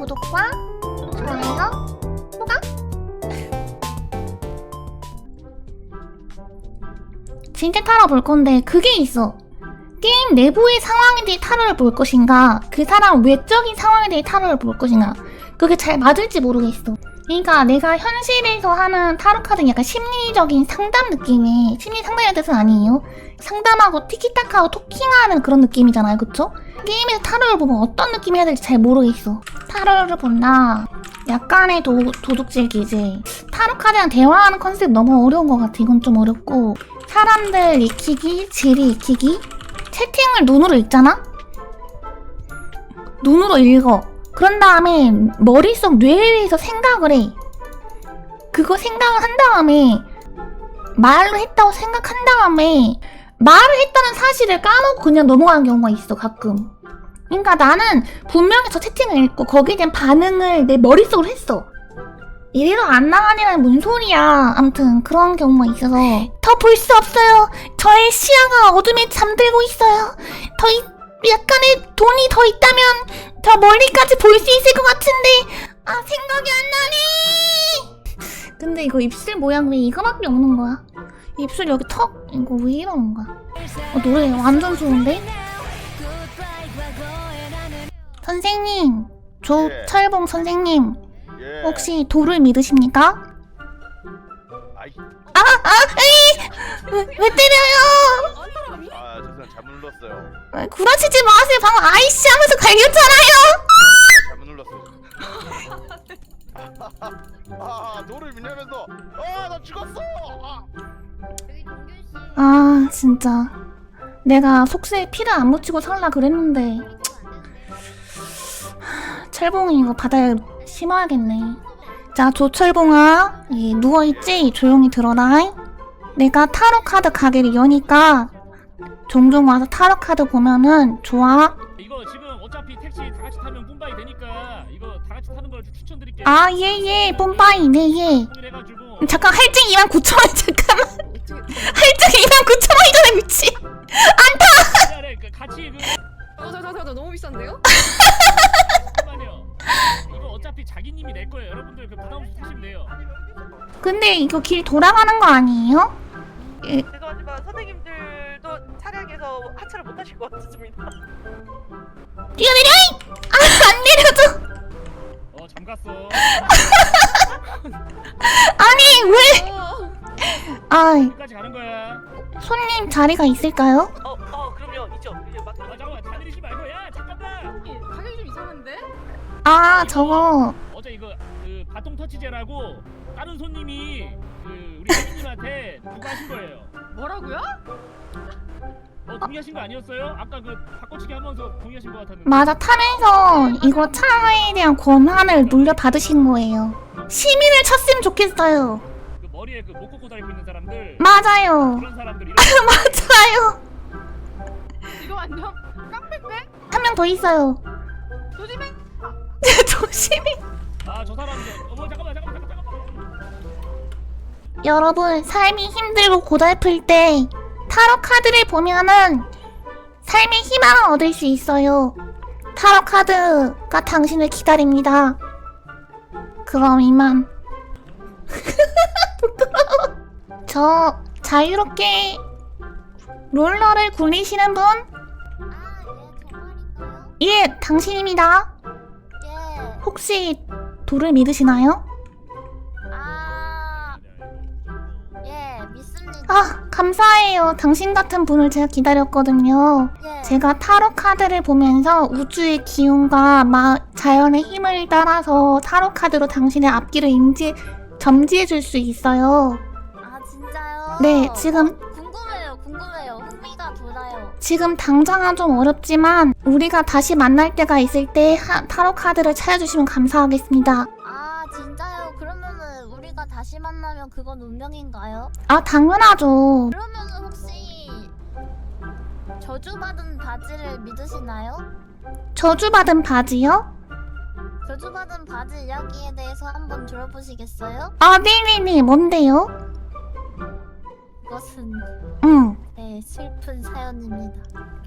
구독과 좋아요, 후각. 진짜 타러 볼 건데 그게 있어. 게임 내부의 상황에 대해 타로를 볼 것인가, 그 사람 외적인 상황에 대해 타로를 볼 것인가, 그게 잘 맞을지 모르겠어. 그러니까 내가 현실에서 하는 타로 카드는 약간 심리적인 상담 느낌의 심리 상담의 뜻은 아니에요. 상담하고 티키타카하고 토킹하는 그런 느낌이잖아요, 그쵸? 게임에서 타로를 보면 어떤 느낌이 해야 될지 잘 모르겠어. 타로를 본다. 약간의 도, 도둑질 기제. 타로 카드랑 대화하는 컨셉 너무 어려운 것 같아. 이건 좀 어렵고. 사람들 익히기, 질이 익히기. 채팅을 눈으로 읽잖아? 눈으로 읽어. 그런 다음에 머릿속 뇌에서 생각을 해. 그거 생각을 한 다음에 말로 했다고 생각한 다음에 말을 했다는 사실을 까먹고 그냥 넘어가는 경우가 있어 가끔. 그러니까 나는 분명히 저 채팅을 읽고 거기에 대한 반응을 내 머릿속으로 했어. 이래도 안 나가니라는 뭔 소리야. 아무튼 그런 경우가 있어서 더 볼 수 없어요. 저의 시야가 어둠에 잠들고 있어요. 더 이- 약간의 돈이 더 있다면 더 멀리까지 볼 수 있을 것 같은데 아 생각이 안 나네. 근데 이거 입술 모양 왜 이거밖에 없는 거야? 입술 여기 턱 이거 왜 이러는 거야? 어, 노래 완전 좋은데? 선생님, 조철봉 선생님, 예. 혹시 도를 믿으십니까? 아이, 왜, 왜 때려요? 아 죄송 잘못 눌렀어요. 아, 구라치지 마세요. 방금 아이씨 하면서 갈겼잖아요. 아 노를 밀려면서 아 나 죽었어. 아. 아, 진짜. 내가 속세에 피를 안 묻히고 살라 그랬는데. 하, 철봉이 이거 바다에 심어야겠네. 자, 조철봉아. 예, 누워있지? 조용히 들어라. 내가 타로 카드 가게를 여니까 종종 와서 타로 카드 보면은 좋아. 이거 지금 어차피 택시 다 같이 타면 뿜바이 되니까 이거 다 같이 타는 걸좀 추천드릴게요. 아, 예, 예. 뽐빠이, 네, 예. 해가지고 잠깐, 할증 2만 9천 원, 잠깐만. 할증 2만 9천 원이잖아, 미친. 그래 그 같이 그 어, 저, 저, 저, 저 너무 비싼데요? 잠깐만요. 이거 어차피 자기님이 낼 거예요. 여러분들 그 부담 없이 타시면 돼요. 근데 이거 길 돌아가는 거 아니에요? 예, 죄송하지만 선생님들도 차량에서 하차를 못 하실 것 같습니다. 뛰어내려! 아, 안 내려줘! 어 잠갔어. 아니, 왜? 어, 아, 여기까지 가는 거야. 손님 자리가 있을까요? 어, 어, 그럼요. 있죠. 이제 막 아 잠깐만 다 내리지 말고 야 잠깐만. 가격이 좀 이상한데? 아, 저거. 어제 이거 그 바통 터치제라고 다른 손님이 그 우리 대리님한테 누가 하신 거예요. 뭐라고요? 어 동의하신 거 아니었어요? 아까 그 바꿔치기 하면서 동의하신 거 같았는데. 맞아, 타면서 이거 차에 대한 권한을 물려받으신 거예요. 시민을 쳤으면 좋겠어요. 그 머리에 그 못 꽂고 다니고 있는 사람들 맞아요. 그런 사람들 이런 맞아요. 이거 완전 깡패인데? 한명 더 있어요. 조심해! 조심히. 아저 사람들 어머 잠깐만 잠깐만 여러분, 삶이 힘들고 고달플 때 타로 카드를 보면은 삶의 희망을 얻을 수 있어요. 타로 카드가 당신을 기다립니다. 그럼 이만. 저 자유롭게 롤러를 굴리시는 분? 예, 당신입니다. 예. 혹시 도를 믿으시나요? 아, 감사해요. 당신 같은 분을 제가 기다렸거든요. 예. 제가 타로 카드를 보면서 우주의 기운과 마, 자연의 힘을 따라서 타로 카드로 당신의 앞길을 인지 점지해 줄 수 있어요. 아, 진짜요? 네, 지금 어, 궁금해요, 궁금해요. 흥미가 돌아요. 지금 당장은 좀 어렵지만 우리가 다시 만날 때가 있을 때 하- 타로 카드를 찾아주시면 감사하겠습니다. 다시 만나면 그건 운명인가요? 아, 당연하죠. 그러면은 혹시 저주받은 바지를 믿으시나요? 저주받은 바지요? 저주받은 바지 이야기에 대해서 한번 들어보시겠어요? 아, 네네네. 뭔데요? 그것은 응. 네, 슬픈 사연입니다.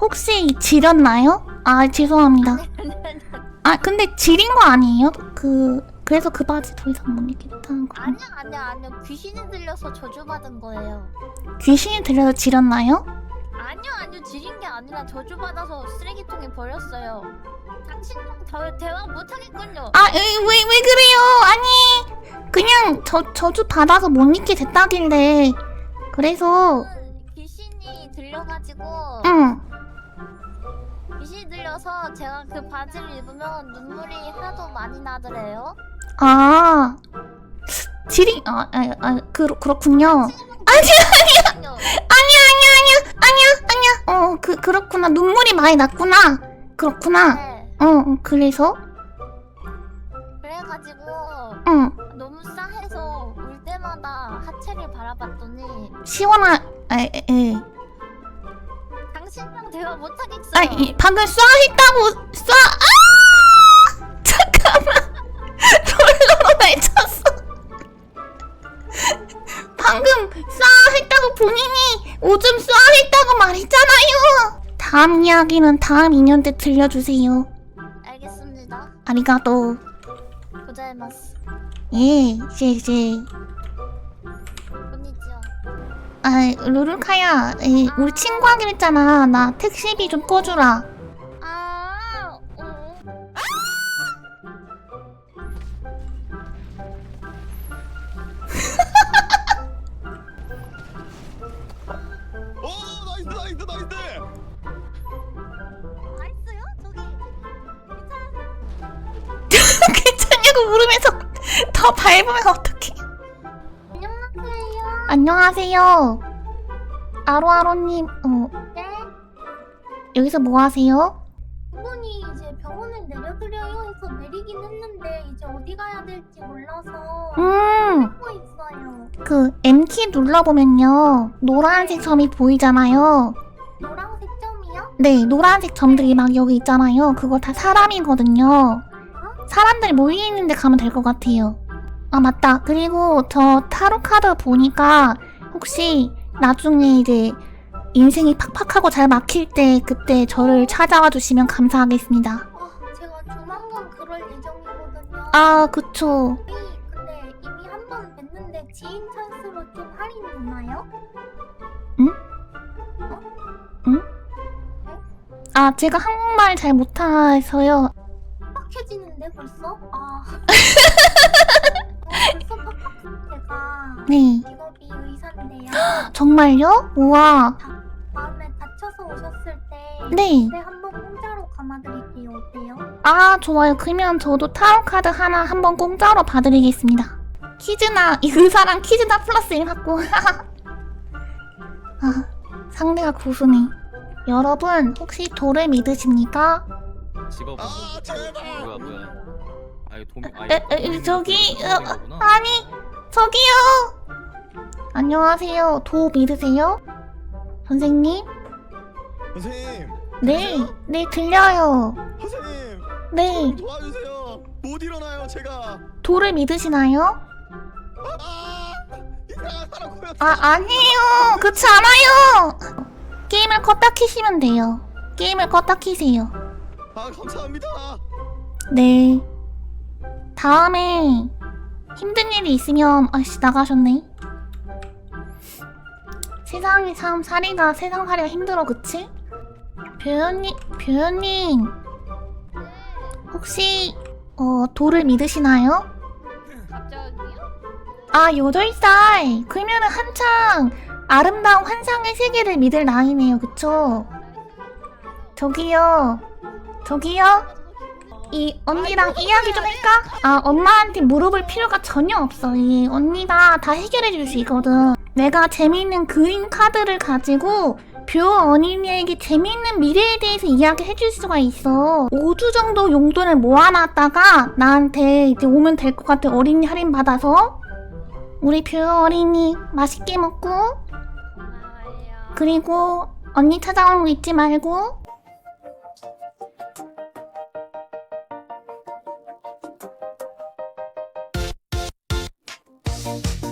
혹시 지렸나요? 아, 죄송합니다. 아 근데 지린 거 아니에요? 그 그래서 그 바지 더 이상 못 입겠다는 거 아니야 아니야 아니야 귀신이 들려서 저주받은 거예요. 귀신이 들려서 지렸나요? 아니요 아니요 지린 게 아니라 저주받아서 쓰레기통에 버렸어요. 당신랑 더 대화 못하겠군요. 아왜왜 그래요? 아니 그냥 저 저주 받아서 못 입게 됐다길래 그래서 저는 귀신이 들려가지고 응 귀신이 들려서 제가 그 바지를 입으면 눈물이 하도 많이 나더래요. 아. 지린 아, 아, 아 그, 그렇군요. 아니. 아니야. 아니야 아니야 아니야 아니야 어그 그렇구나. 눈물이 많이 났구나. 그렇구나. 네. 어 어, 그래서? 그래가지고 응 너무 싸해서 울 때마다 하체를 바라봤더니 시원한 에에 당신이랑 대화 못하겠어요. 아 이, 방금 쏴 했다고 다음 이야기는 다음 인연 때 들려주세요 알겠습니다. 아리가또 고자이마스. 예 본이지요. 아 루루카야 에, 우리 친구 하기로 했잖아 나 택시비 좀 꺼주라 더 밟으면 어떡해 안녕하세요. 안녕하세요. 아로아로님, 어, 네. 여기서 뭐 하세요? 부모님 이제 병원을 내려드려요 해서 내리긴 했는데 이제 어디 가야 될지 몰라서 음, 하고 있어요. 그 M키 눌러보면요. 노란색 점이 보이잖아요. 노란색 점이요? 네, 노란색 점들이 막 여기 있잖아요. 그거 다 사람이거든요. 사람들이 모여있는데 가면 될 것 같아요. 아, 맞다. 그리고 저 타로 카드 보니까 혹시 나중에 이제 인생이 팍팍하고 잘 막힐 때 그때 저를 찾아와 주시면 감사하겠습니다. 아, 제가 조만간 그럴 예정이거든요. 아, 그쵸. 근데 이미 한 번 뵀는데 지인 찬스로 좀 할인 되나요? 아, 제가 한국말 잘 못해서요. 빡해지는데 벌써? 아. 제가 네. 직업이 의사인데요. 정말요? 우와. 마음에 다쳐서 오셨을 때 네. 집에 한번 공짜로 감아드릴게요. 어때요? 아, 좋아요. 그러면 저도 타로 카드 하나 한번 공짜로 봐드리겠습니다. 퀴즈나, 이 의사랑 퀴즈나 플러스 1 받고. 아, 상대가 고수네. 여러분, 혹시 돌을 믿으십니까? 직업 아 뭐야 뭐야 아니 도미 에, 에, 저기, 어, 도미구나. 아니, 저기요! 안녕하세요. 도 믿으세요? 선생님? 선생님 네, 네, 들려요. 선생님 네, 좀 도와주세요 못 일어나요 제가 도를 믿으시나요? 아 이상한 사람 거였어 아, 아니에요. 그렇지 않아요. 게임을 껐다 키시면 돼요. 게임을 껐다 키세요. 아 감사합니다 네. 다음에 힘든 일이 있으면 아씨 나가셨네. 세상이 참 살이가 세상 살이가 힘들어 그치? 표현님 표현님 혹시 어 돌을 믿으시나요? 갑자기요? 아 여덟 살 그러면은 한창 아름다운 환상의 세계를 믿을 나이네요 그쵸? 저기요 저기요 이 언니랑 이야기 좀 할까? 아 엄마한테 물어볼 필요가 전혀 없어. 이 언니가 다 해결해 줄 수 있거든. 내가 재미있는 그림 카드를 가지고 뷰 어린이에게 재미있는 미래에 대해서 이야기해 줄 수가 있어. 5주 정도 용돈을 모아놨다가 나한테 이제 오면 될 것 같아. 어린이 할인 받아서. 우리 뷰 어린이 맛있게 먹고. 그리고 언니 찾아오는 거 잊지 말고 Bye.